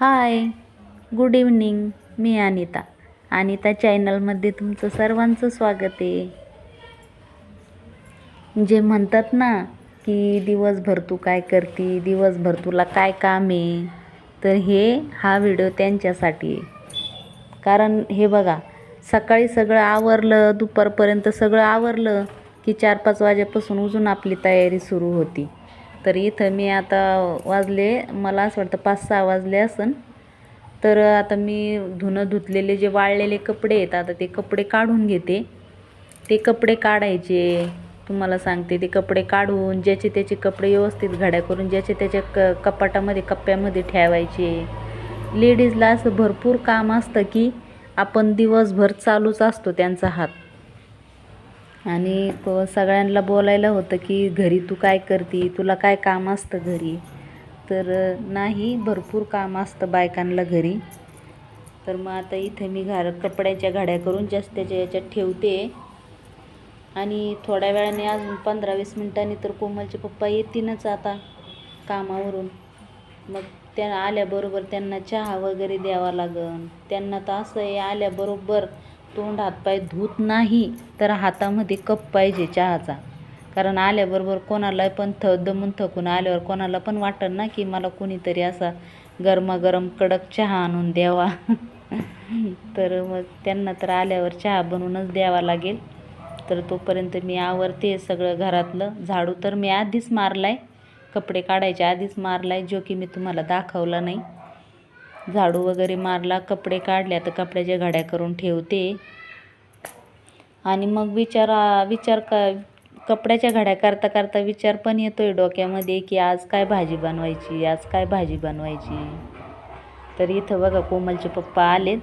हाय good evening मी अनिता. अनिता चॅनलमध्ये तुमचं सर्वांचं स्वागत आहे. जे म्हणतात ना की दिवसभर तू काय करती दिवसभर तुला काय काम आहे तर हे हा व्हिडिओ त्यांच्यासाठी आहे. कारण हे बघा सकाळी सगळं आवरलं दुपारपर्यंत सगळं आवरलं की चार पाच वाजेपासून अजून आपली तयारी सुरू होती. तर इथं मी आता वाजले मला असं वाटतं पाच सहा वाजले असन. तर आता मी धुणं धुतलेले जे वाळलेले कपडे आहेत आता ते कपडे काढून घेते. ते कपडे काढायचे तुम्हाला सांगते ते कपडे काढून ज्याचे त्याचे कपडे व्यवस्थित घड्या करून ज्याचे त्याच्या क कपाटामध्ये कप्प्यामध्ये ठेवायचे. लेडीजला असं भरपूर काम असतं की आपण दिवसभर चालूच असतो त्यांचा हात. आणि क- सगळ्यांना बोलायला होतं की घरी तू काय करते? तुला काय काम असतं घरी? तर नाही भरपूर काम असतं बायकांना घरी. तर मग आता इथे मी घर कपड्याच्या घड्या करून जास्त त्याच्या याच्यात ठेवते. आणि थोड्या वेळाने अजून पंधरा वीस मिनटांनी तर कोमलचे पप्पा येतीलच आता कामावरून. मग त्या आल्याबरोबर त्यांना चहा वगैरे द्यावा लागन. त्यांना तर असं आहे आल्याबरोबर तोंड हातपाय धुत नाही तर हातामध्ये कप पाहिजे चहाचा. कारण आल्याबरोबर कोणाला पण थ दमून थकून आल्यावर कोणाला पण वाटतं ना की मला कोणीतरी असा गरमागरम कडक चहा आणून द्यावा. तर मग त्यांना तर आल्यावर चहा बनवूनच द्यावा लागेल. तर तोपर्यंत मी आवरते सगळं घरातलं. झाडू तर मी आधीच मारलाय. कपडे काढायच्या आधीच मारलाय जो की मी तुम्हाला दाखवला नाही. झाडू वगैरे मारला कपडे काढले तर कपड्याच्या घड्या करून ठेवते. आणि मग विचारा विचार का कपड्याच्या घड्या करता करता विचार पण येतो आहे डोक्यामध्ये की आज काय भाजी बनवायची आज काय भाजी बनवायची. तर इथं बघा कोमलचे पप्पा आलेत.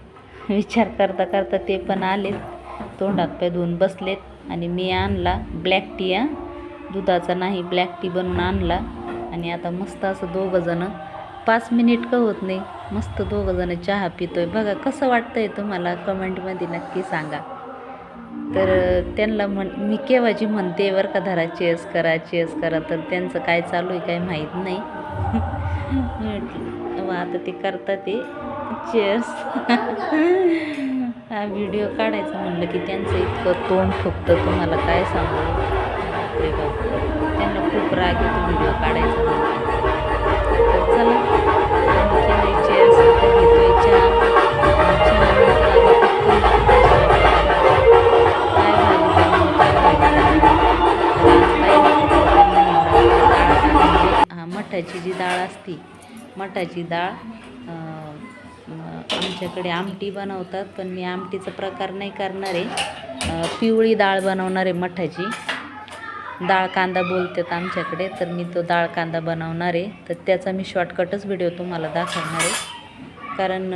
विचार करता करता ते पण आलेत. तोंडात पाय धुवून बसलेत. आणि मी आणला ब्लॅक टी हा. दुधाचा नाही ब्लॅक टी बनवून आणला. आणि आता मस्त असं दोघंजणं पाच मिनिट का होत नाही? मस्त दोघंजणं चहा पितोय. बघा कसं वाटतंय तुम्हाला? कमेंटमध्ये नक्की सांगा. तर त्यांना म्हण मी केव्हाची म्हणते बरं का धरा चेस करा चेस करा. तर त्यांचं काय चालू आहे काय माहीत नाही. म्हटलं मग आता ते करतात ते. चेस हा व्हिडिओ काढायचा म्हणलं की त्यांचं इतकं तोंड फुकतं तुम्हाला काय सांगू? बाप. त्यांना खूप राग येतो व्हिडिओ काढायचा तर चला. आमटी मठाची डाळ आमच्याकडे आमटी बनवतात पण मी आमटीचा प्रकार नाही करणार आहे. पिवळी डाळ बनवणार आहे मठाची. डाळ कांदा बोलतात आमच्याकडे तर मी तो डाळ कांदा बनवणार आहे. तर त्याचा मी शॉर्टकटच व्हिडिओ तुम्हाला दाखवणार आहे. कारण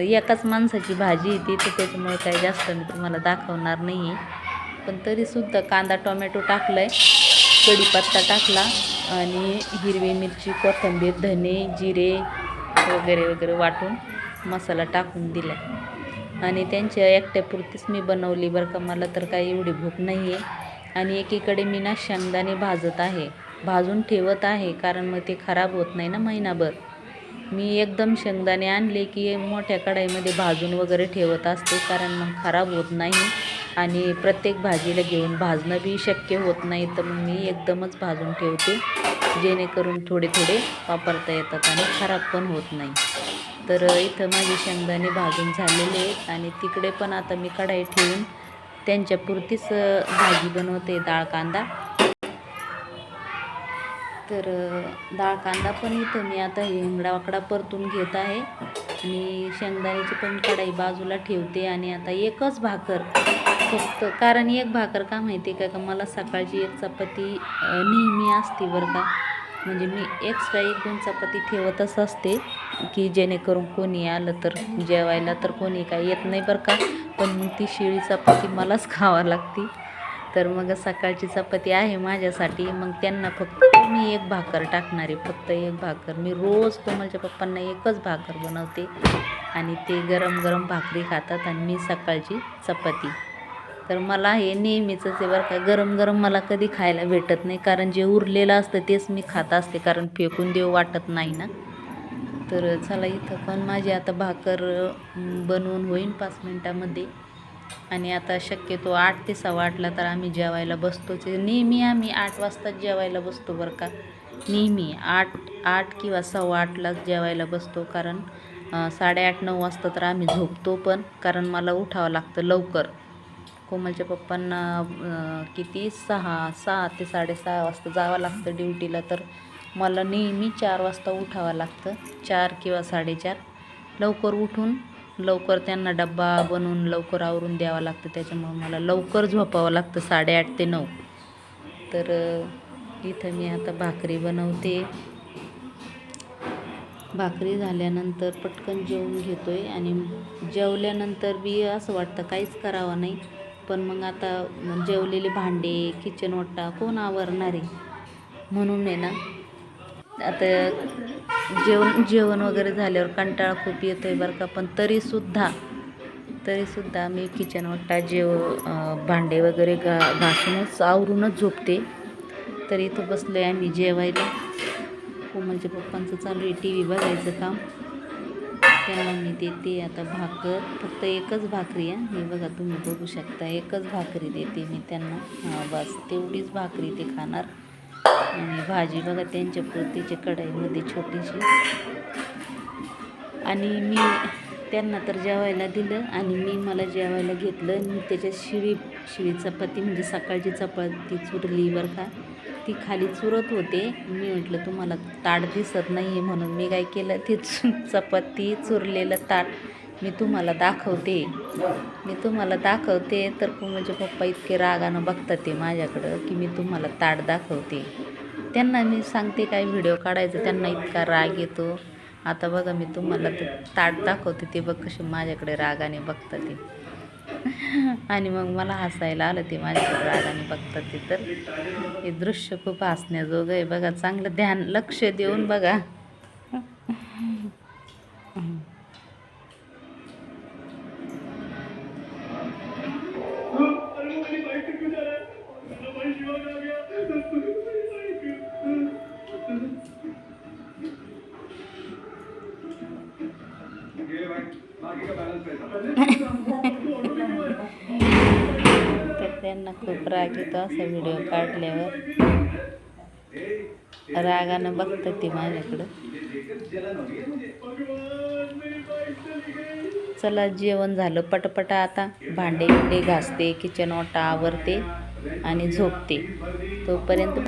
एकाच माणसाची भाजी येते तर त्याच्यामुळे काही जास्त मी तुम्हाला दाखवणार नाही आहे पण तरीसुद्धा कांदा टोमॅटो टाकला आहे कढीपत्ता टाकला आणि हिरवी मिरची कोथिंबीर धने जिरे वगैरे वगैरे वाटून मसाला टाकून दिला. आणि त्यांच्या एकट्यापुरतीच मी बनवली बरं का. मला तर काही एवढी भूक नाही आहे. आणि एकीकडे मी ना शेंगदाणे भाजत आहे. भाजून ठेवत आहे कारण मग ते खराब होत नाही ना महिनाभर. मी एकदम शेंगदाणे आणले की मोठ्या कढाईमध्ये भाजून वगैरे ठेवत असते कारण मग खराब होत नाही. आणि प्रत्येक भाजीला घेऊन भाजणं बी शक्य होत नाही तर मग मी एकदमच भाजून ठेवते. जेणेकरून थोडे थोडे वापरता येतात आणि खराब पण होत नाही. तर इथं माझे शेंगदाणे भाजून झालेले आहेत आणि तिकडे पण आता मी कढाई ठेवून त्यांच्यापुरतीच भाजी बनवते डाळ कांदा. तर डाळ कांदा पण इथं मी आता हिंगडा वाकडा परतून घेत आहे. आणि शेंगदाण्याची पण कढाई बाजूला ठेवते आणि आता एकच भाकर फक्त कारण एक भाकर का माहिती आहे का? का मला सकाळची एक चपाती नेहमी असते बरं का. म्हणजे मी एक्स्ट्रा एक दोन चपाती ठेवतच असते की जेणेकरून कोणी आलं तर जेवायला तर कोणी काय येत नाही बरं का. पण मग ती शिळी चपाती मलाच खावा लागती. तर मग सकाळची चपाती आहे माझ्यासाठी. मग त्यांना फक्त मी एक भाकर टाकणार आहे. फक्त एक भाकर. मी रोज कोमलच्या पप्पांना एकच भाकर बनवते. आणि ते गरम गरम भाकरी खातात आणि मी सकाळची चपाती. तर मला हे नेहमीचंच आहे बरं का. गरम गरम मला कधी खायला भेटत नाही. कारण जे उरलेलं असतं तेच मी खात असते. कारण फेकून देऊ वाटत नाही ना. तर चला इथं पण माझी आता भाकर बनवून होईन पाच मिनटामध्ये. आणि आता शक्यतो आठ ते सव्वा आठला तर आम्ही जेवायला बसतोच. नेहमी आम्ही आठ वाजताच जेवायला बसतो बरं का. नेहमी आठ आठ किंवा सव्वा आठलाच जेवायला बसतो. कारण साडेआठ नऊ वाजता तर आम्ही झोपतो पण. कारण मला उठावं लागतं लवकर. कोमलच्या पप्पांना किती? सहा सहा ते साडेसहा वाजता जावं लागतं ड्युटीला. तर मला नेहमी चार वाजता उठावं लागतं. चार किंवा साडेचार. लवकर उठून लवकर त्यांना डब्बा बनवून लवकर आवरून द्यावं लागतं. त्याच्यामुळं मला लवकर झोपावं लागतं साडेआठ ते नऊ. तर इथं मी आता भाकरी बनवते. भाकरी झाल्यानंतर पटकन जेवून घेतो आहे आणि जेवल्यानंतर बी असं वाटतं काहीच करावं नाही. पण मग आता जेवलेले भांडे किचन ओटा कोण आवरणार? आहे म्हणून आहे ना आता जेवण जेवण वगैरे झाल्यावर कंटाळा खूप येतो आहे बरं का. पण तरीसुद्धा तरीसुद्धा मी किचन ओटा जेव भांडे वगैरे घा घासूनच आवरूनच झोपते. तरी इथं बसलो आहे आम्ही जेवायला. हो, म्हणजे पप्पांचं चालू आहे टी व्ही बघायचं काम. त्यांना मी देते. आता भाकर फक्त एकच भाकरी आहे. हे बघा तुम्ही बघू शकता. एकच भाकरी देते मी त्यांना. हां बस. तेवढीच भाकरी ते खाणार. आणि भाजी बघा त्यांच्या पुरतीच्या कढईमध्ये छोटीशी. आणि मी त्यांना तर जेवायला दिलं आणि मी मला जेवायला घेतलं. मी त्याच्यात शिळी शिळी चपाती म्हणजे सकाळची चपाती चुरली बरं का. ती खाली चुरत होते. मी म्हटलं तुम्हाला ताट दिसत नाही आहे म्हणून मी काय केलं? ते चु चपाती चुरलेलं ताट मी तुम्हाला दाखवते. मी तुम्हाला दाखवते तर म्हणजे पप्पा इतके रागानं बघतात ते माझ्याकडं की मी तुम्हाला ताट दाखवते. त्यांना मी सांगते काय व्हिडिओ काढायचं? त्यांना इतका राग येतो. आता बघा मी तुम्हाला ते ताट दाखवते ते बघ कसे माझ्याकडे रागाने बघतात ते. आणि मग मला हसायला आलं ते माझ्या रागाने बघतात ते तर. हे दृश्य खूप हसण्याजोगं आहे बघा चांगलं ध्यान लक्ष देऊन बघा तर त्यांना खूप राग येतो असा व्हिडिओ काढल्यावर. रागानं बघतात ते माझ्याकडं. चला जेवण झालं. पटपटा आता भांडे बिंडे घासते किचन ओटा आवरते आणि झोपते. तोपर्यंत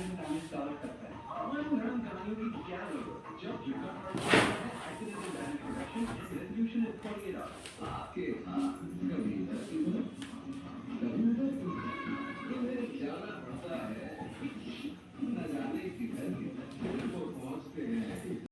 सेकंड में टाइम स्टार्ट